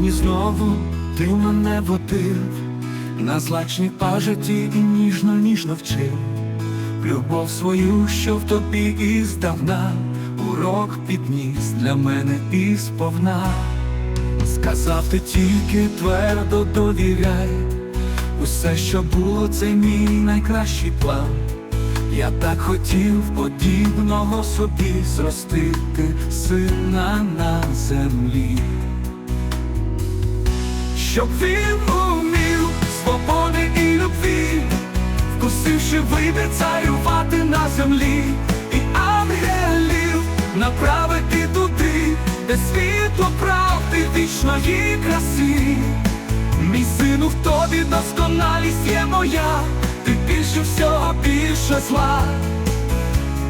Сьогодні знову ти мене водив на злачній пажиті і ніжно ніжно вчив Любов свою, що в тобі і здавна, урок підніс для мене і сповна. Сказав ти тільки твердо довіряй, усе, що було, це мій найкращий план. Я так хотів подібного собі зростити сина на землі, щоб він умів свободи і любві, вкусивши вибір царювати на землі, і ангелів направити туди, де світло правди вічної краси. Мій сину в тобі досконалість є моя, ти більше всього більше зла.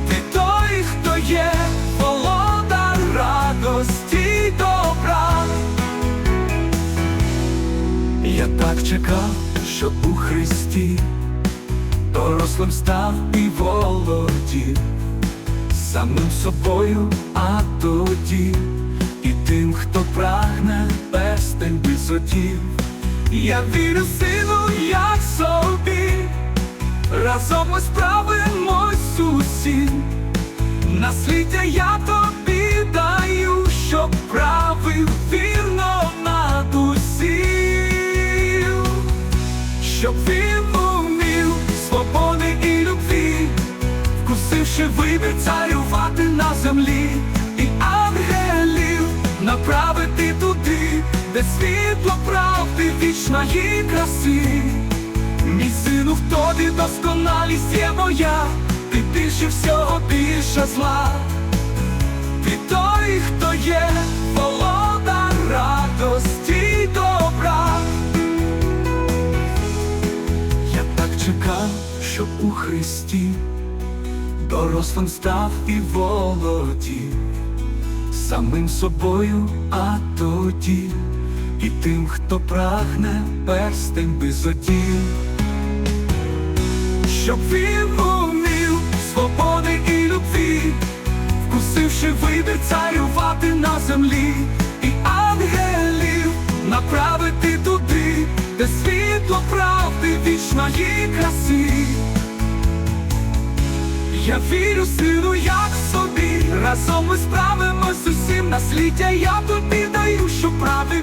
Ти той, хто є чекав, щоб у Христі дорослим став і володів самим собою, а тоді і тим, хто прагне пестень висотів. Я вірю сину, як собі, разом ми справимось усі. Насліддя я тобі даю, щоб правив вірно вкусивши вибір царювати на землі, і ангелів направити туди, де світло правди вічної краси. Мій сину в тобі досконалість є моя, ти більше всього більше зла. Ти той, хто є володар радості добра. Я так чекав, щоб у Христі дорослим став і володів самим собою, а тоді. І тим, хто прагне перстень висотів, щоб він умів свободи і любві, вкусивши вибір царювати на землі, і ангелів направити туди, де світло правди вічної краси. Я вірю сину, як собі, разом ми справимось усім насліддя, я тобі даю, що правий